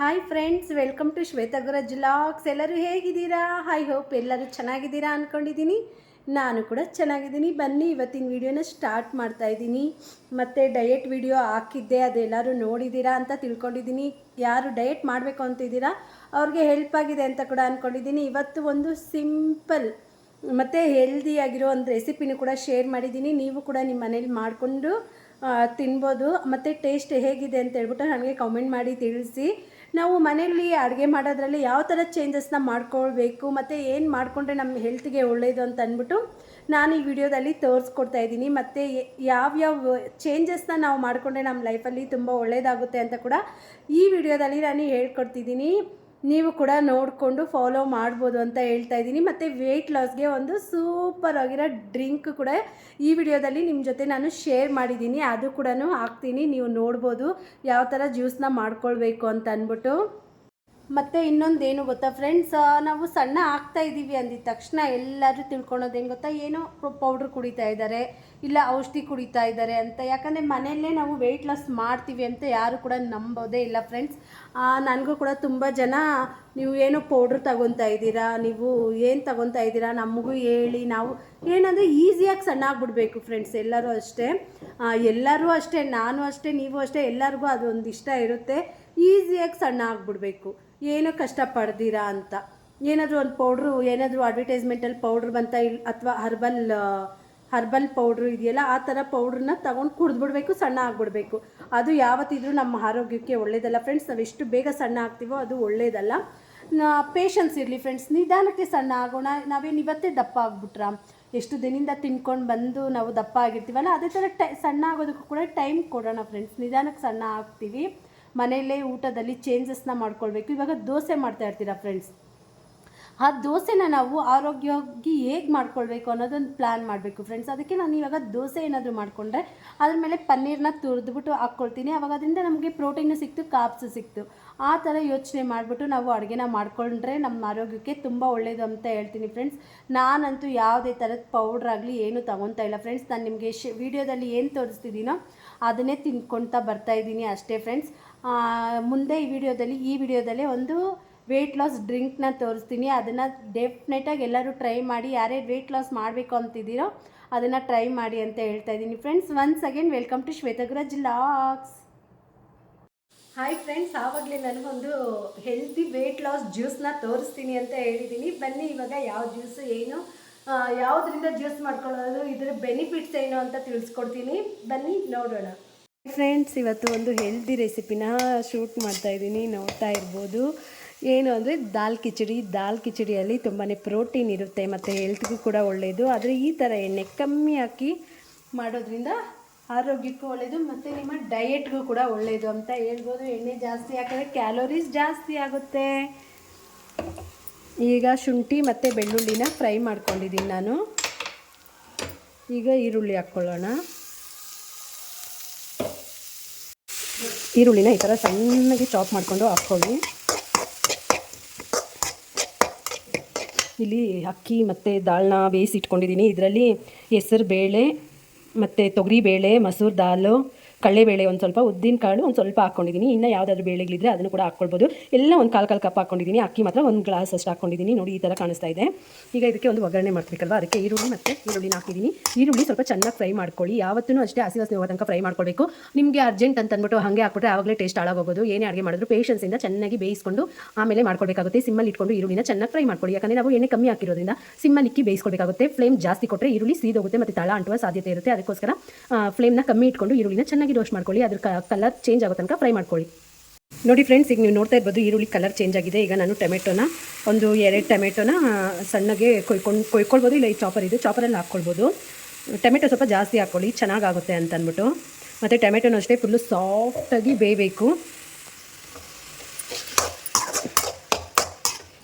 Hi friends welcome to Shwetaguraj logs ಎಲ್ಲರೂ ಹೇಗಿದ್ದೀರಾ? I hope ಎಲ್ಲರೂ ಚೆನ್ನಾಗಿದ್ದೀರಾ ಅಂದ್ಕೊಂಡಿದ್ದೀನಿ ನಾನು ಕೂಡ ಚೆನ್ನಾಗಿದ್ದೀನಿ. ಬನ್ನಿ, ಇವತ್ತಿನ ವಿಡಿಯೋನ ಸ್ಟಾರ್ಟ್ ಮಾಡ್ತಾ ಇದ್ದೀನಿ. ಮತ್ತು ಡಯೆಟ್ ವಿಡಿಯೋ ಹಾಕಿದ್ದೆ, ಅದೆಲ್ಲರೂ ನೋಡಿದ್ದೀರಾ ಅಂತ ತಿಳ್ಕೊಂಡಿದ್ದೀನಿ. ಯಾರು ಡಯೆಟ್ ಮಾಡಬೇಕು ಅಂತಿದ್ದೀರಾ? ಅವ್ರಿಗೆ ಹೆಲ್ಪ್ ಆಗಿದೆ ಅಂತ ಕೂಡ ಅಂದ್ಕೊಂಡಿದ್ದೀನಿ ಇವತ್ತು ಒಂದು ಸಿಂಪಲ್ ಮತ್ತು ಹೆಲ್ದಿಯಾಗಿರೋ ಒಂದು ರೆಸಿಪಿನೂ ಕೂಡ ಶೇರ್ ಮಾಡಿದ್ದೀನಿ. ನೀವು ಕೂಡ ನಿಮ್ಮ ಮನೇಲಿ ಮಾಡಿಕೊಂಡು ತಿನ್ಬೋದು. ಮತ್ತು ಟೇಸ್ಟ್ ಹೇಗಿದೆ ಅಂತ ಹೇಳ್ಬಿಟ್ಟು ನನಗೆ ಕಮೆಂಟ್ ಮಾಡಿ ತಿಳಿಸಿ. ನಾವು ಮನೆಯಲ್ಲಿ ಅಡುಗೆ ಮಾಡೋದ್ರಲ್ಲಿ ಯಾವ ಥರ ಚೇಂಜಸ್ನ ಮಾಡ್ಕೊಳ್ಬೇಕು, ಮತ್ತು ಏನು ಮಾಡಿಕೊಂಡ್ರೆ ನಮ್ಮ ಹೆಲ್ತ್ಗೆ ಒಳ್ಳೆಯದು ಅಂತ ಅಂದ್ಬಿಟ್ಟು ನಾನು ಈ ವಿಡಿಯೋದಲ್ಲಿ ತೋರಿಸ್ಕೊಡ್ತಾ ಇದ್ದೀನಿ. ಮತ್ತು ಯಾವ್ಯಾವ ಚೇಂಜಸ್ನ ನಾವು ಮಾಡಿಕೊಂಡ್ರೆ ನಮ್ಮ ಲೈಫಲ್ಲಿ ತುಂಬ ಒಳ್ಳೆಯದಾಗುತ್ತೆ ಅಂತ ಕೂಡ ಈ ವಿಡಿಯೋದಲ್ಲಿ ನಾನು ಹೇಳ್ಕೊಡ್ತಿದ್ದೀನಿ. ನೀವು ಕೂಡ ನೋಡಿಕೊಂಡು ಫಾಲೋ ಮಾಡ್ಬೋದು ಅಂತ ಹೇಳ್ತಾ ಇದ್ದೀನಿ. ಮತ್ತು ವೆಯ್ಟ್ ಲಾಸ್ಗೆ ಒಂದು ಸೂಪರ್ ಆಗಿರೋ ಡ್ರಿಂಕ್ ಕೂಡ ಈ ವಿಡಿಯೋದಲ್ಲಿ ನಿಮ್ಮ ಜೊತೆ ನಾನು ಶೇರ್ ಮಾಡಿದ್ದೀನಿ. ಅದು ಕೂಡ ಹಾಕ್ತೀನಿ. ನೀವು ನೋಡ್ಬೋದು ಯಾವ ಥರ ಜ್ಯೂಸ್ನ ಮಾಡ್ಕೊಳ್ಬೇಕು ಅಂತ ಅಂದ್ಬಿಟ್ಟು. ಮತ್ತು ಇನ್ನೊಂದೇನು ಗೊತ್ತಾ ಫ್ರೆಂಡ್ಸ್ ನಾವು ಸಣ್ಣ ಆಗ್ತಾ ಇದ್ದೀವಿ ಅಂದಿದ ತಕ್ಷಣ ಎಲ್ಲರೂ ತಿಳ್ಕೊಳೋದೇನು ಗೊತ್ತಾ? ಏನೋ ಪೌಡ್ರ್ ಕುಡಿತಾ ಇದ್ದಾರೆ ಇಲ್ಲ ಔಷಧಿ ಕುಡಿತಾ ಇದ್ದಾರೆ ಅಂತ. ಯಾಕಂದರೆ ಮನೆಯಲ್ಲೇ ನಾವು ವೆಯ್ಟ್ ಲಾಸ್ ಮಾಡ್ತೀವಿ ಅಂತ ಯಾರು ಕೂಡ ನಂಬೋದೇ ಇಲ್ಲ ಫ್ರೆಂಡ್ಸ್ ನನಗೂ ಕೂಡ ತುಂಬ ಜನ ನೀವು ಏನೋ ಪೌಡ್ರ್ ತಗೊತಾ ಇದ್ದೀರಾ, ನೀವು ಏನು ತಗೊತಾ ಇದ್ದೀರಾ ನಮಗೂ ಹೇಳಿ, ನಾವು ಏನಂದರೆ ಈಸಿಯಾಗಿ ಸಣ್ಣ ಆಗ್ಬಿಡ್ಬೇಕು ಫ್ರೆಂಡ್ಸ್ ಎಲ್ಲರೂ ಅಷ್ಟೇ. ಎಲ್ಲರೂ ಅಷ್ಟೇ, ನಾನು ಅಷ್ಟೇ, ನೀವು ಅಷ್ಟೇ, ಎಲ್ಲರಿಗೂ ಅದೊಂದು ಇಷ್ಟ ಇರುತ್ತೆ. ಈಸಿಯಾಗಿ ಸಣ್ಣ ಆಗ್ಬಿಡ್ಬೇಕು ಕಷ್ಟ ಕಷ್ಟಪಡ್ದಿರಾ ಅಂತ. ಏನಾದರೂ ಒಂದು ಪೌಡ್ರು, ಏನಾದರೂ ಅಡ್ವರ್ಟೈಸ್ಮೆಂಟಲ್ಲಿ ಪೌಡ್ರ್ ಬಂತ ಇಲ್ಲ ಅಥವಾ ಹರ್ಬಲ್ ಹರ್ಬಲ್ ಪೌಡ್ರು ಇದೆಯಲ್ಲ, ಆ ಥರ ಪೌಡ್ರನ್ನ ತಗೊಂಡು ಕುಡಿದ್ಬಿಡ್ಬೇಕು, ಸಣ್ಣ ಆಗಿಬಿಡ್ಬೇಕು. ಅದು ಯಾವತ್ತಿದ್ರೂ ನಮ್ಮ ಆರೋಗ್ಯಕ್ಕೆ ಒಳ್ಳೇದಲ್ಲ ಫ್ರೆಂಡ್ಸ್ ನಾವು ಎಷ್ಟು ಬೇಗ ಸಣ್ಣ ಆಗ್ತೀವೋ ಅದು ಒಳ್ಳೇದಲ್ಲ. ನಾ ಪೇಷನ್ಸ್ ಇರಲಿ ಫ್ರೆಂಡ್ಸ್ ನಿಧಾನಕ್ಕೆ ಸಣ್ಣ ಆಗೋಣ. ನಾವೇನು ಇವತ್ತೇ ದಪ್ಪ ಆಗ್ಬಿಟ್ರ. ಎಷ್ಟು ದಿನದಿಂದ ತಿನ್ಕೊಂಡು ಬಂದು ನಾವು ದಪ್ಪ ಆಗಿರ್ತೀವಲ್ಲ, ಅದೇ ಥರ ಟೈ, ಸಣ್ಣ ಆಗೋದಕ್ಕೂ ಕೂಡ ಟೈಮ್ ಕೊಡೋಣ ಫ್ರೆಂಡ್ಸ್ ನಿಧಾನಕ್ಕೆ ಸಣ್ಣ ಆಗ್ತೀವಿ. ಮನೆಯಲ್ಲೇ ಊಟದಲ್ಲಿ ಚೇಂಜಸ್ನ ಮಾಡ್ಕೊಳ್ಬೇಕು. ಇವಾಗ ದೋಸೆ ಮಾಡ್ತಾ ಇರ್ತೀರಾ ಫ್ರೆಂಡ್ಸ್ ಆ ದೋಸೆನ ನಾವು ಆರೋಗ್ಯವಾಗಿ ಹೇಗೆ ಮಾಡ್ಕೊಳ್ಬೇಕು ಅನ್ನೋದೊಂದು ಪ್ಲ್ಯಾನ್ ಮಾಡಬೇಕು ಫ್ರೆಂಡ್ಸ್ ಅದಕ್ಕೆ ನಾನು ಇವಾಗ ದೋಸೆ ಏನಾದರೂ ಮಾಡಿಕೊಂಡ್ರೆ ಅದ್ರ ಮೇಲೆ ಪನ್ನೀರ್ನ ತುರಿದ್ಬಿಟ್ಟು ಹಾಕ್ಕೊಳ್ತೀನಿ. ಅವಾಗ ಅದರಿಂದ ನಮಗೆ ಪ್ರೋಟೀನು ಸಿಕ್ತು ಕಾಪ್ಸು ಸಿಕ್ತು. ಆ ಥರ ಯೋಚನೆ ಮಾಡಿಬಿಟ್ಟು ನಾವು ಅಡುಗೆನ ಮಾಡ್ಕೊಂಡ್ರೆ ನಮ್ಮ ಆರೋಗ್ಯಕ್ಕೆ ತುಂಬ ಒಳ್ಳೆಯದು ಅಂತ ಹೇಳ್ತೀನಿ ಫ್ರೆಂಡ್ಸ್ ನಾನಂತೂ ಯಾವುದೇ ಥರದ ಪೌಡ್ರ್ ಆಗಲಿ ಏನೂ ತಗೊತಾ ಇಲ್ಲ ಫ್ರೆಂಡ್ಸ್ ನಾನು ನಿಮಗೆ ಶ್, ವಿಡಿಯೋದಲ್ಲಿ ಏನು ತೋರಿಸ್ತಿದ್ದೀನೋ ಅದನ್ನೇ ತಿನ್ಕೊಳ್ತಾ ಬರ್ತಾ ಇದ್ದೀನಿ ಅಷ್ಟೇ ಫ್ರೆಂಡ್ಸ್ ಮುಂದೆ ಈ ವಿಡಿಯೋದಲ್ಲಿ, ಈ ವಿಡಿಯೋದಲ್ಲೇ ಒಂದು ವೆಯ್ಟ್ ಲಾಸ್ ಡ್ರಿಂಕ್ನ ತೋರಿಸ್ತೀನಿ. ಅದನ್ನು ಡೆಫಿನೆಟಾಗಿ ಎಲ್ಲರೂ ಟ್ರೈ ಮಾಡಿ, ಯಾರೇ ವೆಯ್ಟ್ ಲಾಸ್ ಮಾಡಬೇಕು ಅಂತಿದ್ದೀರೋ ಅದನ್ನು ಟ್ರೈ ಮಾಡಿ ಅಂತ ಹೇಳ್ತಾ ಇದ್ದೀನಿ. Friends once again welcome to Shwetaguraj logs hi friends ಆವಾಗಲೇ ನನಗೊಂದು ಹೆಲ್ದಿ ವೆಯ್ಟ್ ಲಾಸ್ ಜ್ಯೂಸ್ನ ತೋರಿಸ್ತೀನಿ ಅಂತ ಹೇಳಿದ್ದೀನಿ. ಬನ್ನಿ ಇವಾಗ ಯಾವ ಜ್ಯೂಸು ಏನು ಯಾವುದರಿಂದ ಜ್ಯೂಸ್ ಮಾಡ್ಕೊಳ್ಳೋದು, ಇದರ ಬೆನಿಫಿಟ್ಸ್ ಏನು ಅಂತ ತಿಳಿಸ್ಕೊಡ್ತೀನಿ. ಬನ್ನಿ ನೋಡೋಣ. ಫ್ರೆಂಡ್ಸ್ ಇವತ್ತು ಒಂದು ಹೆಲ್ದಿ ರೆಸಿಪಿನ ಶೂಟ್ ಮಾಡ್ತಾ ಇದ್ದೀನಿ. ನೋಡ್ತಾ ಇರ್ಬೋದು. ಏನು ಅಂದರೆ ದಾಲ್ ಕಿಚಡಿ. ದಾಲ್ ಕಿಚಡಿಯಲ್ಲಿ ತುಂಬಾ ಪ್ರೋಟೀನ್ ಇರುತ್ತೆ ಮತ್ತು ಹೆಲ್ತ್ಗೂ ಕೂಡ ಒಳ್ಳೆಯದು ಆದರೆ ಈ ಥರ ಎಣ್ಣೆ ಕಮ್ಮಿ ಹಾಕಿ ಮಾಡೋದ್ರಿಂದ ಆರೋಗ್ಯಕ್ಕೂ ಒಳ್ಳೆಯದು ಮತ್ತು ನಿಮ್ಮ ಡಯೆಟ್ಗೂ ಕೂಡ ಒಳ್ಳೆಯದು ಅಂತ ಹೇಳ್ಬೋದು. ಎಣ್ಣೆ ಜಾಸ್ತಿ ಹಾಕಿದ್ರೆ ಕ್ಯಾಲೋರೀಸ್ ಜಾಸ್ತಿ ಆಗುತ್ತೆ. ಈಗ ಶುಂಠಿ ಮತ್ತು ಬೆಳ್ಳುಳ್ಳಿನ ಫ್ರೈ ಮಾಡ್ಕೊಂಡಿದ್ದೀನಿ ನಾನು. ಈಗ ಈರುಳ್ಳಿ ಹಾಕ್ಕೊಳ್ಳೋಣ. ಈರುಳ್ಳಿನ ಈ ಥರ ಸಣ್ಣಗೆ ಚಾಪ್ ಮಾಡಿಕೊಂಡು ಹಾಕ್ಕೊಳ್ಳಿ. ಇಲ್ಲಿ ಅಕ್ಕಿ ಮತ್ತು ದಾಲ್ನ ಬೇಯಿಸಿ ಇಟ್ಕೊಂಡಿದ್ದೀನಿ ಇದರಲ್ಲಿ ಹೆಸರು ಬೇಳೆ ಮತ್ತು ತೊಗರಿ ಬೇಳೆ ಮಸೂರ್ ದಾಲು ಕಡಲೆಬೇಳೆ ಒಂದು ಸ್ವಲ್ಪ, ಉದ್ದಿನ ಕಾಳು ಒಂದು ಸ್ವಲ್ಪ ಹಾಕ್ಕೊಂಡಿದ್ದೀನಿ ಇನ್ನು ಯಾವುದಾದ್ರು ಬೇಳೆಗಳಿದ್ರೆ ಅದನ್ನು ಕೂಡ ಹಾಕ್ಕೊಳ್ಬೋದು ಎಲ್ಲ ಒಂದು ಕಾಲು ಕಾಲು ಕಪ್ ಹಾಕ್ಕೊಂಡಿದ್ದೀನಿ ಅಕ್ಕಿ ಮಾತ್ರ ಒಂದು ಗ್ಲಾಸ್ ಅಷ್ಟು ಹಾಕ್ಕೊಂಡಿದ್ದೀನಿ ನೋಡಿ, ಈ ಥರ ಕಾಣಿಸ್ತಾ ಇದೆ. ಈಗ ಇದಕ್ಕೆ ಒಂದು ಒಗ್ಗರಣೆ ಮಾಡ್ಬೇಕಲ್ವ ಅದಕ್ಕೆ ಈರುಳ್ಳಿ ಮತ್ತು ಈರುಳ್ಳಿನ ಹಾಕಿದ್ದೀನಿ ಈರುಳ್ಳಿ ಸ್ವಲ್ಪ ಚೆನ್ನಾಗಿ ಫ್ರೈ ಮಾಡ್ಕೊಳ್ಳಿ. ಯಾವತ್ತೂ ಅಷ್ಟೇ ಹಸಿ ಹಸಿ ತನಕ ಫ್ರೈ ಮಾಡ್ಕೊಳ್ಬೇಕು. ನಿಮಗೆ ಅರ್ಜೆಂಟ್ ಅಂತ ಅಂದ್ಬಿಟ್ಟು ಹಾಗೆ ಹಾಕ್ಬಿಟ್ರೆ ಆವಾಗಲೇ ಟೇಸ್ಟ್ ಹಾಳಾಗೋಗೋದು. ಏನೇ ಅಡುಗೆ ಮಾಡಿದ್ರು ಪೇಷನ್ಸಿಂದ ಚೆನ್ನಾಗಿ ಬೇಯಿಸ್ಕೊಂಡು ಆಮೇಲೆ ಮಾಡ್ಕೊಳ್ಬೇಕಾಗುತ್ತೆ. ಸಿಮ್ಮಲ್ಲಿ ಇಟ್ಕೊಂಡು ಈರುಳ್ಳಿನ ಚೆನ್ನಾಗಿ ಫ್ರೈ ಮಾಡ್ಕೊಳ್ಳಿ. ಯಾಕಂದರೆ ನಾವು ಎಣ್ಣೆ ಕಮ್ಮಿ ಹಾಕಿರೋದ್ರಿಂದ ಸಿಮ್ಮಲ್ಲಿ ಇಕ್ಕಿ ಬೇಯಿಸ್ಕೊಳ್ಬೇಕಾಗುತ್ತೆ. ಫ್ಲೇಮ್ ಜಾಸ್ತಿ ಕೊಟ್ಟರೆ ಈರುಳ್ಳಿ ಸೀದೋಗುತ್ತೆ ಮತ್ತು ತಳ ಅಂಟುವ ಸಾಧ್ಯತೆ ಇರುತ್ತೆ. ಅದಕ್ಕೋಸ್ಕರ ಫ್ಲೇಮ್ನ ಕಮ್ಮಿ ಇಟ್ಕೊಂಡು ಈರುಳ್ಳಿನ ಚೆನ್ನಾಗಿ ರೋಸ್ಟ್ ಮಾಡ್ಕೊಳ್ಳಿ, ಅದ್ರ ಕಲರ್ ಚೇಂಜ್ ಆಗೋ ತನಕ ಫ್ರೈ ಮಾಡ್ಕೊಳ್ಳಿ. ನೋಡಿ ಫ್ರೆಂಡ್ಸ್ ಈಗ ನೀವು ನೋಡ್ತಾ ಇರ್ಬೋದು ಈರುಳ್ಳಿ ಕಲರ್ ಚೇಂಜ್ ಆಗಿದೆ. ಈಗ ನಾನು ಟೊಮೆಟೊನ, ಒಂದು ಎರಡು ಟೊಮೆಟೊನ ಸಣ್ಣಗೆ ಕೊಯ್ಕೊಂಡು, ಕೊಯ್ಕೊಳ್ಬೋದು ಇಲ್ಲ ಈ ಚಾಪರ್ ಇದು ಚಾಪರಲ್ಲಿ ಹಾಕ್ಕೊಳ್ಬೋದು. ಟೊಮೆಟೊ ಸ್ವಲ್ಪ ಜಾಸ್ತಿ ಹಾಕ್ಕೊಳ್ಳಿ, ಚೆನ್ನಾಗಾಗುತ್ತೆ ಅಂತ ಅಂದ್ಬಿಟ್ಟು. ಮತ್ತು ಟೊಮೆಟೊನೂ ಅಷ್ಟೇ ಫುಲ್ಲು ಸಾಫ್ಟಾಗಿ ಬೇಯಬೇಕು.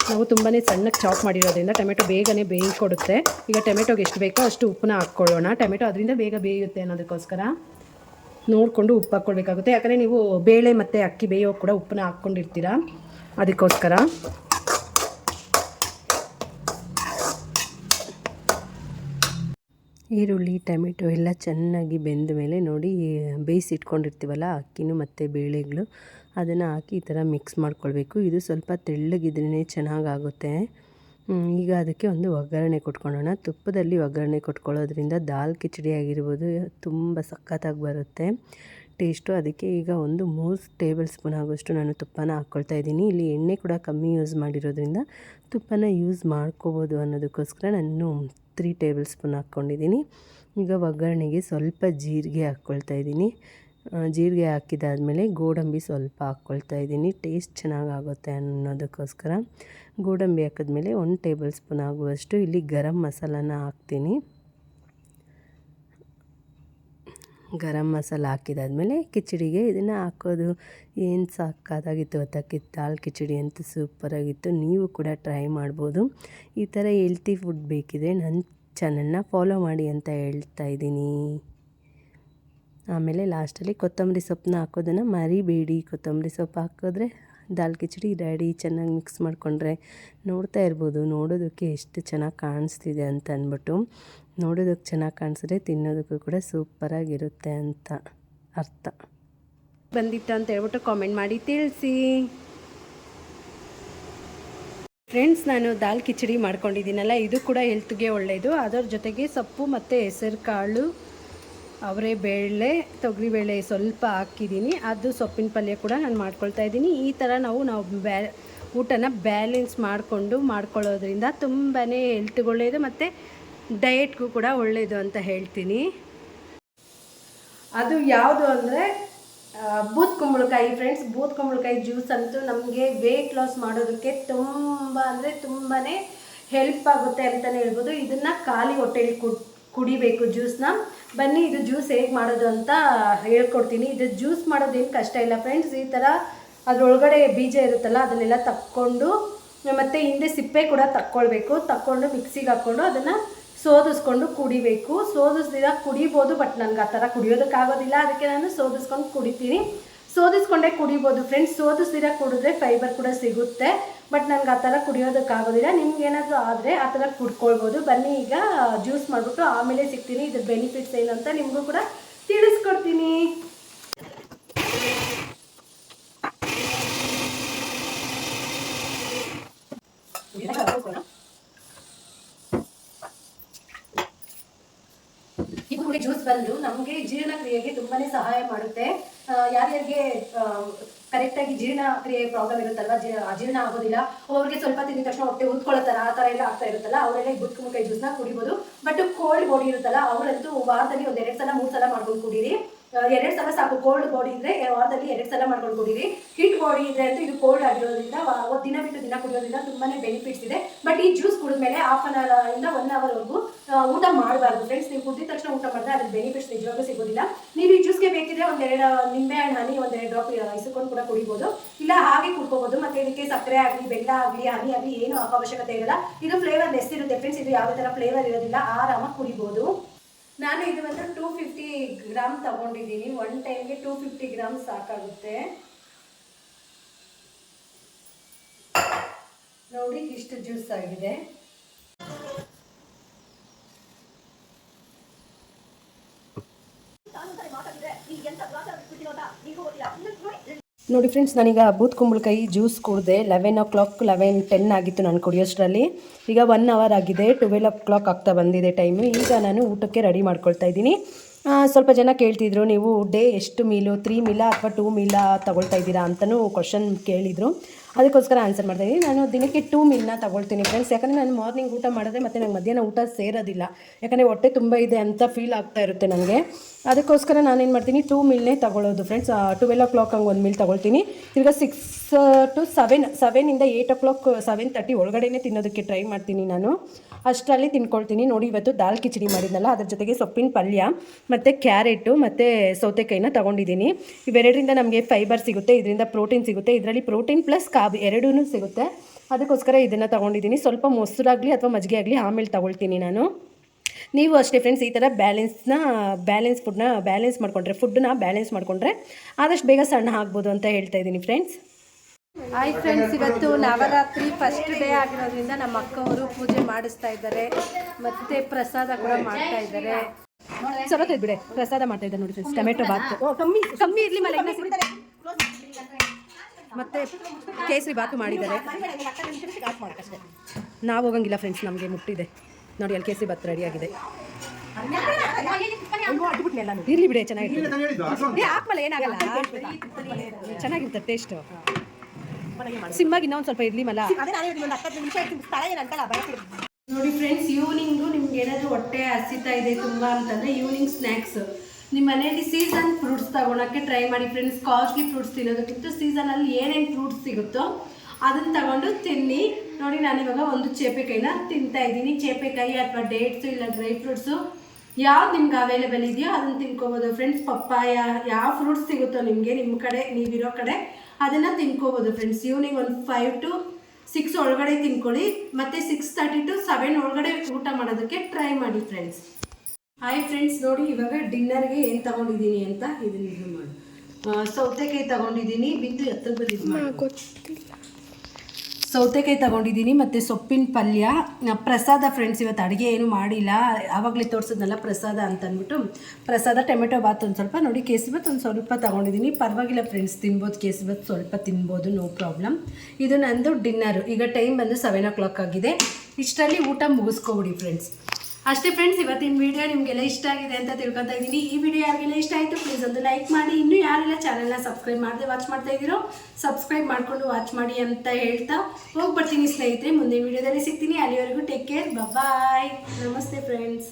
ನಾವು ತುಂಬಾ ಸಣ್ಣಗೆ ಚಾಪ್ ಮಾಡಿರೋದ್ರಿಂದ ಟೊಮೆಟೊ ಬೇಗನೆ ಬೇಯಿಕೊಡುತ್ತೆ. ಈಗ ಟೊಮೆಟೊಗೆ ಎಷ್ಟು ಬೇಕೋ ಅಷ್ಟು ಉಪ್ಪನ್ನ ಹಾಕ್ಕೊಳ್ಳೋಣ. ಟೊಮೆಟೊ ಅದರಿಂದ ಬೇಗ ಬೇಯುತ್ತೆ ಅನ್ನೋದಕ್ಕೋಸ್ಕರ. ನೋಡಿಕೊಂಡು ಉಪ್ಪು ಹಾಕ್ಕೊಳ್ಬೇಕಾಗುತ್ತೆ ಯಾಕಂದರೆ ನೀವು ಬೇಳೆ ಮತ್ತು ಅಕ್ಕಿ ಬೇಯೋ ಕೂಡ ಉಪ್ಪನ್ನ ಹಾಕ್ಕೊಂಡಿರ್ತೀರ? ಅದಕ್ಕೋಸ್ಕರ. ಈರುಳ್ಳಿ, ಟೊಮೆಟೊ ಎಲ್ಲ ಚೆನ್ನಾಗಿ ಬೆಂದ ಮೇಲೆ ನೋಡಿ ಬೇಯಿಸಿಟ್ಕೊಂಡಿರ್ತೀವಲ್ಲ ಅಕ್ಕಿನೂ ಮತ್ತು ಬೇಳೆಗಳು, ಅದನ್ನು ಹಾಕಿ ಈ ಥರ ಮಿಕ್ಸ್ ಮಾಡ್ಕೊಳ್ಬೇಕು. ಇದು ಸ್ವಲ್ಪ ತೆಳ್ಳಗಿದ್ರೇ ಚೆನ್ನಾಗಾಗುತ್ತೆ. ಈಗ ಅದಕ್ಕೆ ಒಂದು ಒಗ್ಗರಣೆ ಕೊಟ್ಕೊಳ್ಳೋಣ. ತುಪ್ಪದಲ್ಲಿ ಒಗ್ಗರಣೆ ಕೊಟ್ಕೊಳ್ಳೋದ್ರಿಂದ ದಾಲ್ ಕಿಚಡಿ ಆಗಿರ್ಬೋದು, ತುಂಬ ಸಖತ್ತಾಗಿ ಬರುತ್ತೆ. ಟೇಸ್ಟು ಅದಕ್ಕೆ ಈಗ ಒಂದು ಮೂರು ಟೇಬಲ್ ಸ್ಪೂನ್ ಆಗೋಷ್ಟು ನಾನು ತುಪ್ಪನ ಹಾಕ್ಕೊಳ್ತಾ ಇದ್ದೀನಿ. ಇಲ್ಲಿ ಎಣ್ಣೆ ಕೂಡ ಕಮ್ಮಿ ಯೂಸ್ ಮಾಡಿರೋದ್ರಿಂದ ತುಪ್ಪನ ಯೂಸ್ ಮಾಡ್ಕೋಬೋದು ಅನ್ನೋದಕ್ಕೋಸ್ಕರ ನಾನು ತ್ರೀ ಟೇಬಲ್ ಸ್ಪೂನ್ ಹಾಕ್ಕೊಂಡಿದ್ದೀನಿ. ಈಗ ಒಗ್ಗರಣೆಗೆ ಸ್ವಲ್ಪ ಜೀರಿಗೆ ಹಾಕ್ಕೊಳ್ತಾ ಇದ್ದೀನಿ. ಜೀರಿಗೆ ಹಾಕಿದಾದ್ಮೇಲೆ ಗೋಡಂಬಿ ಸ್ವಲ್ಪ ಹಾಕ್ಕೊಳ್ತಾ ಇದ್ದೀನಿ. ಟೇಸ್ಟ್ ಚೆನ್ನಾಗಾಗುತ್ತೆ ಅನ್ನೋದಕ್ಕೋಸ್ಕರ ಗೋಡಂಬಿ ಹಾಕಿದ್ಮೇಲೆ ಒಂದು ಟೇಬಲ್ ಸ್ಪೂನ್ ಆಗುವಷ್ಟು ಇಲ್ಲಿ ಗರಂ ಮಸಾಲಾನ ಹಾಕ್ತೀನಿ. ಗರಂ ಮಸಾಲ ಹಾಕಿದಾದ್ಮೇಲೆ ಕಿಚಡಿಗೆ ಇದನ್ನು ಹಾಕೋದು ಏನು ಸಾಕಾದಾಗಿತ್ತು ಗೊತ್ತಾ? ದಾಲ್ ಕಿಚಡಿ ಅಂತ ಸೂಪರಾಗಿತ್ತು ನೀವು ಕೂಡ ಟ್ರೈ ಮಾಡ್ಬೋದು. ಈ ಥರ ಹೆಲ್ತಿ ಫುಡ್ ಬೇಕಿದ್ರೆ ನನ್ನ ಚಾನಲ್ನ ಫಾಲೋ ಮಾಡಿ ಅಂತ ಹೇಳ್ತಾ ಇದ್ದೀನಿ. ಆಮೇಲೆ ಲಾಸ್ಟಲ್ಲಿ ಕೊತ್ತಂಬರಿ ಸೊಪ್ಪನ್ನ ಹಾಕೋದನ್ನು ಮರಿಬೇಡಿ. ಕೊತ್ತಂಬರಿ ಸೊಪ್ಪು ಹಾಕಿದ್ರೆ ದಾಲ್ ಕಿಚಡಿ ರೆಡಿ, ಚೆನ್ನಾಗಿ ಮಿಕ್ಸ್ ಮಾಡಿಕೊಂಡ್ರೆ ನೋಡ್ತಾ ಇರ್ಬೋದು. ನೋಡೋದಕ್ಕೆ ಎಷ್ಟು ಚೆನ್ನಾಗಿ ಕಾಣಿಸ್ತಿದೆ ಅಂತ ಅಂದ್ಬಿಟ್ಟು ನೋಡೋದಕ್ಕೆ ಚೆನ್ನಾಗಿ ಕಾಣಿಸಿದ್ರೆ ತಿನ್ನೋದಕ್ಕೂ ಕೂಡ ಸೂಪರಾಗಿರುತ್ತೆ ಅಂತ ಅರ್ಥ. ಬಂದಿತ್ತು ಅಂತ ಹೇಳ್ಬಿಟ್ಟು ಕಾಮೆಂಟ್ ಮಾಡಿ ತಿಳಿಸಿ. ಫ್ರೆಂಡ್ಸ್ ನಾನು ದಾಲ್ ಕಿಚಡಿ ಮಾಡ್ಕೊಂಡಿದ್ದೀನಲ್ಲ, ಇದು ಕೂಡ ಹೆಲ್ತ್ಗೆ ಒಳ್ಳೆಯದು ಅದರ ಜೊತೆಗೆ ಸೊಪ್ಪು ಮತ್ತು ಹೆಸರು ಕಾಳು ಅವರೇ ಬೇಳೆ ತೊಗರಿಬೇಳೆ ಸ್ವಲ್ಪ ಹಾಕಿದ್ದೀನಿ. ಅದು ಸೊಪ್ಪಿನ ಪಲ್ಯ ಕೂಡ ನಾನು ಮಾಡ್ಕೊಳ್ತಾ ಇದ್ದೀನಿ. ಈ ಥರ ನಾವು ನಾವು ಬ್ಯಾ, ಊಟನ ಬ್ಯಾಲೆನ್ಸ್ ಮಾಡಿಕೊಂಡು ಮಾಡ್ಕೊಳ್ಳೋದ್ರಿಂದ ತುಂಬಾ ಹೆಲ್ತ್ಗೆ ಒಳ್ಳೆಯದು ಮತ್ತು ಡಯೆಟ್ಗೂ ಕೂಡ ಒಳ್ಳೆಯದು ಅಂತ ಹೇಳ್ತೀನಿ. ಅದು ಯಾವುದು ಅಂದರೆ ಬೂತ್ ಕುಂಬಳಕಾಯಿ ಫ್ರೆಂಡ್ಸ್ ಬೂತ್ ಕುಂಬಳಕಾಯಿ ಜ್ಯೂಸ್ ಅಂತೂ ನಮಗೆ ವೆಯ್ಟ್ ಲಾಸ್ ಮಾಡೋದಕ್ಕೆ ತುಂಬ ಅಂದರೆ ತುಂಬಾ ಹೆಲ್ಪ್ ಆಗುತ್ತೆ ಅಂತಲೇ ಹೇಳ್ಬೋದು. ಇದನ್ನು ಖಾಲಿ ಹೊಟ್ಟೆಲಿ ಕುಡ್ ಕುಡಿಬೇಕು ಜ್ಯೂಸ್ನ ಬನ್ನಿ, ಇದು ಜ್ಯೂಸ್ ಹೇಗೆ ಮಾಡೋದು ಅಂತ ಹೇಳ್ಕೊಡ್ತೀನಿ. ಇದು ಜ್ಯೂಸ್ ಮಾಡೋದೇನು ಕಷ್ಟ ಇಲ್ಲ ಫ್ರೆಂಡ್ಸ್ ಈ ಥರ ಅದರೊಳಗಡೆ ಬೀಜ ಇರುತ್ತಲ್ಲ, ಅದನ್ನೆಲ್ಲ ತಕ್ಕೊಂಡು, ಮತ್ತು ಹಿಂದೆ ಸಿಪ್ಪೆ ಕೂಡ ತಕ್ಕೊಳ್ಬೇಕು. ತಕ್ಕೊಂಡು ಮಿಕ್ಸಿಗೆ ಹಾಕ್ಕೊಂಡು ಅದನ್ನು ಸೋದಿಸ್ಕೊಂಡು ಕುಡಿಬೇಕು. ಸೋದಿಸ್ದಿರ ಕುಡಿಬೋದು ಬಟ್ ನನಗೆ ಆ ಥರ ಕುಡಿಯೋದಕ್ಕಾಗೋದಿಲ್ಲ. ಅದಕ್ಕೆ ನಾನು ಸೋದಿಸ್ಕೊಂಡು ಕುಡಿತೀನಿ. ಸೋದಿಸ್ಕೊಂಡೇ ಕುಡಿಬೋದು ಫ್ರೆಂಡ್ಸ್ ಸೋದಿಸ್ದಿರ ಕುಡಿದ್ರೆ ಫೈಬರ್ ಕೂಡ ಸಿಗುತ್ತೆ. ಬಟ್ ನನಗೆ ಆ ಥರ ಕುಡಿಯೋದಕ್ಕಾಗೋದಿಲ್ಲ. ನಿಮ್ಗೆ ಏನಾದರೂ ಆದರೆ ಆ ಥರ ಕುಡ್ಕೊಳ್ಬೋದು. ಬನ್ನಿ ಈಗ ಜ್ಯೂಸ್ ಮಾಡಿಬಿಟ್ಟು ಆಮೇಲೆ ಸಿಗ್ತೀನಿ. ಇದ್ರ ಬೆನಿಫಿಟ್ಸ್ ಏನು ಅಂತ ನಿಮಗೂ ಕೂಡ ತಿಳಿಸ್ಕೊಡ್ತೀನಿ. ಜ್ಯೂಸ್ ಬಂದು ನಮಗೆ ಜೀರ್ಣಕ್ರಿಯೆಗೆ ತುಂಬಾನೇ ಸಹಾಯ ಮಾಡುತ್ತೆ. ಆ, ಕರೆಕ್ಟ್ ಆಗಿ ಜೀರ್ಣಕ್ರಿಯೆ ಪ್ರಾಬ್ಲಮ್ ಇರುತ್ತಲ್ವಾ? ಅಜೀರ್ಣ ಆಗೋದಿಲ್ಲ. ಅವ್ರಿಗೆ ಸ್ವಲ್ಪ ತಿಂದ ತಕ್ಷಣ ಹೊಟ್ಟೆ ಉದ್ಕೊಳ್ಳೋ ಥರ ಆ ತರ ಎಲ್ಲ ಆಗ್ತಾ ಇರುತ್ತಲ್ಲ? ಅವರೆಲ್ಲ ಜ್ಯೂಸ್ ಜ್ಯೂಸ್ನ ಕುಡಿಬೋದು. ಬಟ್ ಕೋಲ್ಡ್ ಬಾಡಿ ಇರುತ್ತಲ್ಲ ಅವರಂತೂ ವಾರದಲ್ಲಿ ಒಂದ್ ಎರಡ್ ಸಲ ಮೂರು ಸಲ ಮಾಡ್ಕೊಂಡು ಕುಡೀರಿ. ಎರಡು ಸಲ ಸಾಕು ಕೋಲ್ಡ್ ಬಾಡಿ ಇದ್ರೆ ವಾರದಲ್ಲಿ ಎರಡು ಸಲ ಮಾಡ್ಕೊಂಡು ಕುಡೀರಿ ಹಿಟ್ ಬಾಡಿ ಇದೆ ಅಂತ ಇದು ಕೋಲ್ಡ್ ಆಗಿರೋದ್ರಿಂದ ದಿನ ಬಿಟ್ಟು ದಿನ ಕುಡಿಯೋದ್ರಿಂದ ತುಂಬಾನೇ ಬೆನಿಫಿಟ್ಸ್ ಇದೆ. ಬಟ್ ಈ ಜ್ಯೂಸ್ ಕುಡಿದ ಮೇಲೆ ಹಾಫ್ ಅನ್ ಅವರ್ ಇಂದ ಒನ್ ಅವರ್ವರೆಗೂ ಊಟ ಮಾಡಬಾರ್ದು. ಫ್ರೆಂಡ್ಸ್ ನೀವು ಕುಡಿದ ತಕ್ಷಣ ಊಟ ಮಾಡಿದ್ರೆ ಅದ್ರ ಬೆನಿಫಿಟ್ಸ್ ನಿಜವಾಗ್ಲೂ ಸಿಗೋದಿಲ್ಲ. ನೀವು ಈ ಜ್ಯೂಸ್ಗೆ ಬೇಕಿದ್ರೆ ಒಂದೆರಡು ನಿಂಬೆ ಹಣ್ಣು ಹನಿ ಒಂದೆರಡು ಡ್ರಾಪ್ ಇಸ್ಕೊಂಡು ಕೂಡ ಕುಡಿಬೋದು. ಇಲ್ಲ ಹಾಗೆ ಕುಡ್ಕೋಬಹುದು ಮತ್ತೆ ಇದಕ್ಕೆ ಸಕ್ಕರೆ ಆಗಲಿ, ಬೆಲ್ಲ ಆಗಲಿ ಹನಿ ಆಗಲಿ ಏನು ಅವಶ್ಯಕತೆ ಇರಲ್ಲ. ಇದು ಫ್ಲೇವರ್ ಲೆಸ್ ಇರುತ್ತೆ. ಫ್ರೆಂಡ್ಸ್ ಇದು ಯಾವ ತರ ಫ್ಲೇವರ್ ಇರೋದಿಲ್ಲ. ಆರಾಮಾಗಿ ಕುಡಿಬೋದು. ನಾನು ಇದು ಬಂದು ಟೂ ಫಿಫ್ಟಿ ಗ್ರಾಮ್ ತಗೊಂಡಿದ್ದೀನಿ. ಒನ್ ಟೈಮ್ಗೆ ಟೂ ಫಿಫ್ಟಿ ಗ್ರಾಮ್ ಸಾಕಾಗುತ್ತೆ. ನೋಡಿ ಇಷ್ಟು ಜ್ಯೂಸ್ ಆಗಿದೆ. ನೋಡಿ ಫ್ರೆಂಡ್ಸ್ ನಾನೀಗ ಬೂತ್ ಕುಂಬಳಕಾಯಿ ಜ್ಯೂಸ್ ಕುಡಿದೆ eleven o'clock eleven ten ಆಗಿತ್ತು ನಾನು ಕುಡಿಯೋಷ್ಟರಲ್ಲಿ. ಈಗ ಒನ್ ಅವರ್ ಆಗಿದೆ ಟ್ವೆಲ್ ಓ ಕ್ಲಾಕ್ ಆಗ್ತಾ ಬಂದಿದೆ ಟೈಮು ಈಗ ನಾನು ಊಟಕ್ಕೆ ರೆಡಿ ಮಾಡ್ಕೊಳ್ತಾ ಇದ್ದೀನಿ. ಸ್ವಲ್ಪ ಜನ ಕೇಳ್ತಿದ್ರು, ನೀವು ಡೇ ಎಷ್ಟು ಮೀಲು ತ್ರೀ ಮೀಲಾ ಅಥವಾ ಟೂ ಮೀಲಾ ತಗೊಳ್ತಾ ಇದ್ದೀರಾ ಅಂತಲೂ ಕ್ವಶನ್ ಕೇಳಿದರು. ಅದಕ್ಕೋಸ್ಕರ ಆನ್ಸರ್ ಮಾಡ್ತಾ ಇದ್ದೀನಿ ನಾನು ದಿನಕ್ಕೆ ಟೂ ಮಿಲ್ನ ತಗೊಳ್ತೀನಿ ಫ್ರೆಂಡ್ಸ್ ಯಾಕಂದರೆ ನಾನು ಮಾರ್ನಿಂಗ್ ಊಟ ಮಾಡಿದ್ರೆ ಮತ್ತು ನಂಗೆ ಮಧ್ಯಾಹ್ನ ಊಟ ಸೇರೋದಿಲ್ಲ. ಯಾಕಂದರೆ ಹೊಟ್ಟೆ ತುಂಬ ಇದೆ ಅಂತ ಫೀಲ್ ಆಗ್ತಾ ಇರುತ್ತೆ ನನಗೆ ಅದಕ್ಕೋಸ್ಕರ ನಾನೇನು ಮಾಡ್ತೀನಿ ಟೂ ಮಿಲ್ನೇ ತಗೊಳ್ಳೋದು ಫ್ರೆಂಡ್ಸ್ ಟುವೆಲ್ ಓ ಕ್ಲಾಕ್ ಹಂಗೆ ಒಂದು ಮಿಲ್ ತಗೊಳ್ತೀನಿ. ತಿರ್ಗಾ ಸಿಕ್ಸ್ ಟು ಸೆವೆನ್ ಸೆವೆನಿಂದ eight o'clock seven thirty ಒಳಗಡೆನೇ ತಿನ್ನೋದಕ್ಕೆ ಟ್ರೈ ಮಾಡ್ತೀನಿ ನಾನು. ಅಷ್ಟರಲ್ಲಿ ತಿನ್ಕೊಳ್ತೀನಿ. ನೋಡಿ, ಇವತ್ತು ದಾಲ್ ಕಿಚಡಿ ಮಾಡಿದ್ನಲ್ಲ, ಅದ್ರ ಜೊತೆಗೆ ಸೊಪ್ಪಿನ ಪಲ್ಯ, ಮತ್ತು ಕ್ಯಾರೆಟು, ಮತ್ತು ಸೌತೆಕಾಯಿನ ತಗೊಂಡಿದ್ದೀನಿ. ಇವೆರಡರಿಂದ ನಮಗೆ ಫೈಬರ್ ಸಿಗುತ್ತೆ, ಇದರಿಂದ ಪ್ರೋಟೀನ್ ಸಿಗುತ್ತೆ. ಇದರಲ್ಲಿ ಪ್ರೋಟೀನ್ ಪ್ಲಸ್ ಕಾಬ್ ಎರಡೂ ಸಿಗುತ್ತೆ. ಅದಕ್ಕೋಸ್ಕರ ಇದನ್ನು ತಗೊಂಡಿದ್ದೀನಿ. ಸ್ವಲ್ಪ ಮೊಸರಾಗಲಿ ಅಥವಾ ಮಜ್ಜಿಗೆ ಆಗಲಿ, ಆಮೇಲೆ ತೊಗೊಳ್ತೀನಿ ನಾನು. ನೀವು ಅಷ್ಟೇ ಫ್ರೆಂಡ್ಸ್ ಈ ಥರ ಬ್ಯಾಲೆನ್ಸ್ನ ಬ್ಯಾಲೆನ್ಸ್ ಫುಡ್ನ ಬ್ಯಾಲೆನ್ಸ್ ಮಾಡಿಕೊಂಡ್ರೆ ಫುಡ್ಡನ್ನ ಬ್ಯಾಲೆನ್ಸ್ ಮಾಡಿಕೊಂಡ್ರೆ ಆದಷ್ಟು ಬೇಗ ಸಣ್ಣ ಆಗ್ಬೋದು ಅಂತ ಹೇಳ್ತಾ ಇದ್ದೀನಿ ಫ್ರೆಂಡ್ಸ್ ಹಾಯ್ ಫ್ರೆಂಡ್ಸ್ ಇವತ್ತು ನವರಾತ್ರಿ ಫಸ್ಟ್ ಡೇ ಆಗಿರೋದ್ರಿಂದ ನಮ್ಮ ಅಕ್ಕವರು ಪೂಜೆ ಮಾಡಿಸ್ತಾ ಇದ್ದಾರೆ. ಮತ್ತೆ ಪ್ರಸಾದ ಕೂಡ ಮಾಡ್ತಾ ಇದ್ದಾರೆ. ಸೊರತ ಬಿಡೆ, ಪ್ರಸಾದ ಮಾಡ್ತಾ ಇದ್ದಾರೆ ನೋಡಿ ಫ್ರೆಂಡ್ಸ್ ಟೊಮೆಟೊ ಬಾತ್. ಕಮ್ಮಿ ಕಮ್ಮಿ ಇರ್ಲಿ ಮನೆ ಮತ್ತೆ ಕೇಸರಿ ಬಾತು ಮಾಡಿದ್ದಾರೆ. ನಾವು ಹೋಗಂಗಿಲ್ಲ ಫ್ರೆಂಡ್ಸ್ ನಮಗೆ ಮುಟ್ಟಿದೆ. ನೋಡಿ, ಅಲ್ಲಿ ಕೇಸರಿ ಬಾತ್ ಆಗಿದೆ. ಇರ್ಲಿ ಬಿಡಿ, ಚೆನ್ನಾಗಿರ್ತದೆ. ಹಾಕ್ಮಲ್ಲ ಏನಾಗಲ್ಲ. ಚೆನ್ನಾಗಿರ್ತದೆ ಟೇಸ್ಟು ಸಿಮ್ಮಾಗಿ ಇನ್ನೊಂದು ಸ್ವಲ್ಪ ಇರ್ಲಿ ಮಲ್ಲ ನೋಡಿ ಫ್ರೆಂಡ್ಸ್ ಈವ್ನಿಂಗು ನಿಮ್ಗೆ ಏನಾದರೂ ಹೊಟ್ಟೆ ಹಸಿತಾ ಇದೆ ತುಂಬ ಅಂತಂದರೆ ಈವ್ನಿಂಗ್ ಸ್ನ್ಯಾಕ್ಸ್ ನಿಮ್ಮ ಮನೆಯಲ್ಲಿ ಸೀಸನ್ ಫ್ರೂಟ್ಸ್ ತಗೊಳಕ್ಕೆ ಟ್ರೈ ಮಾಡಿ ಫ್ರೆಂಡ್ಸ್ ಕಾಸ್ಟ್ಲಿ ಫ್ರೂಟ್ಸ್ ತಿನ್ನೋದಕ್ಕಿಂತ ಸೀಸನಲ್ಲಿ ಏನೇನು ಫ್ರೂಟ್ಸ್ ಸಿಗುತ್ತೋ ಅದನ್ನು ತಗೊಂಡು ತಿನ್ನಿ. ನೋಡಿ ನಾನಿವಾಗ ಒಂದು ಚೇಪೆಕಾಯಿನ ತಿಂತಾ ಇದ್ದೀನಿ. ಚೇಪೆಕಾಯಿ ಅಥವಾ ಡೇಟ್ಸು ಇಲ್ಲ ಡ್ರೈ ಫ್ರೂಟ್ಸು ಯಾವ್ದು ನಿಮ್ಗೆ ಅವೈಲೇಬಲ್ ಇದೆಯೋ ಅದನ್ನು ತಿನ್ಕೋಬೋದು. ಫ್ರೆಂಡ್ಸ್ ಪಪ್ಪಾಯ ಯಾವ ಫ್ರೂಟ್ಸ್ ಸಿಗುತ್ತೋ ನಿಮಗೆ ನಿಮ್ಮ ಕಡೆ ನೀವಿರೋ ಕಡೆ ಅದನ್ನು ತಿನ್ಕೋಬೋದು ಫ್ರೆಂಡ್ಸ್ ಈವ್ನಿಂಗ್ ಒಂದು ಫೈವ್ ಟು ಸಿಕ್ಸ್ ಒಳಗಡೆ ತಿನ್ಕೊಳ್ಳಿ. ಮತ್ತು ಸಿಕ್ಸ್ ತರ್ಟಿ ಟು ಸೆವೆನ್ ಒಳಗಡೆ ಊಟ ಮಾಡೋದಕ್ಕೆ ಟ್ರೈ ಮಾಡಿ ಫ್ರೆಂಡ್ಸ್ ಹಾಯ್ ಫ್ರೆಂಡ್ಸ್ ನೋಡಿ ಇವಾಗ ಡಿನ್ನರ್ಗೆ ಏನು ತಗೊಂಡಿದ್ದೀನಿ ಅಂತ ಇದನ್ನ ಇದು ಮಾಡಿ. ಸೌತೆಕಾಯಿ ತಗೊಂಡಿದ್ದೀನಿ, ಬಿದ್ದು ಹತ್ರ ಬಂದಿದ್ದು ಸೌತೆಕಾಯಿ ತಗೊಂಡಿದ್ದೀನಿ ಮತ್ತು ಸೊಪ್ಪಿನ ಪಲ್ಯ. ಪ್ರಸಾದ ಫ್ರೆಂಡ್ಸ್ ಇವತ್ತು ಅಡುಗೆ ಏನು ಮಾಡಿಲ್ಲ. ಆವಾಗಲೇ ತೋರಿಸಿದ್ನಲ್ಲ ಪ್ರಸಾದ ಅಂತ ಅಂದ್ಬಿಟ್ಟು ಪ್ರಸಾದ ಟೊಮೆಟೊ ಬಾತ್ ಒಂದು ಸ್ವಲ್ಪ. ನೋಡಿ ಕೇಸರಿಬಾತ್ ಒಂದು ಸ್ವಲ್ಪ ತಗೊಂಡಿದ್ದೀನಿ. ಪರವಾಗಿಲ್ಲ ಫ್ರೆಂಡ್ಸ್ ತಿನ್ಬೋದು. ಕೇಸರಿಬಾತ್ ಸ್ವಲ್ಪ ತಿನ್ಬೋದು ನೋ ಪ್ರಾಬ್ಲಮ್ ಇದು ನಂದು ಡಿನ್ನರು ಈಗ ಟೈಮ್ ಬಂದು ಸೆವೆನ್ ಓ ಕ್ಲಾಕ್ ಆಗಿದೆ. ಇಷ್ಟರಲ್ಲಿ ಊಟ ಮುಗಿಸ್ಕೊಬಿಡಿ ಫ್ರೆಂಡ್ಸ್ ಅಷ್ಟೇ ಫ್ರೆಂಡ್ಸ್ ಇವತ್ತಿನ ವಿಡಿಯೋ ನಿಮಗೆಲ್ಲ ಇಷ್ಟ ಆಗಿದೆ ಅಂತ ತಿಳ್ಕೊತಾ ಇದ್ದೀನಿ. ಈ ವಿಡಿಯೋ ಯಾರಿಗೆಲ್ಲ ಇಷ್ಟ ಆಯಿತು ಪ್ಲೀಸ್ ಒಂದು ಲೈಕ್ ಮಾಡಿ. ಇನ್ನೂ ಯಾರೆಲ್ಲ ಚಾನಲ್ನ ಸಬ್ಸ್ಕ್ರೈಬ್ ಮಾಡದೆ ವಾಚ್ ಮಾಡ್ತಾ ಇದ್ದೀರೋ ಸಬ್ಸ್ಕ್ರೈಬ್ ಮಾಡಿಕೊಂಡು ವಾಚ್ ಮಾಡಿ ಅಂತ ಹೇಳ್ತಾ ಹೋಗಿ ಬರ್ತೀನಿ ಸ್ನೇಹಿತರೆ. ಮುಂದಿನ ವಿಡಿಯೋದಲ್ಲಿ ಸಿಗ್ತೀನಿ. ಅಲ್ಲಿವರೆಗೂ ಟೇಕ್ ಕೇರ್ ಬಾಯ್ ನಮಸ್ತೆ ಫ್ರೆಂಡ್ಸ್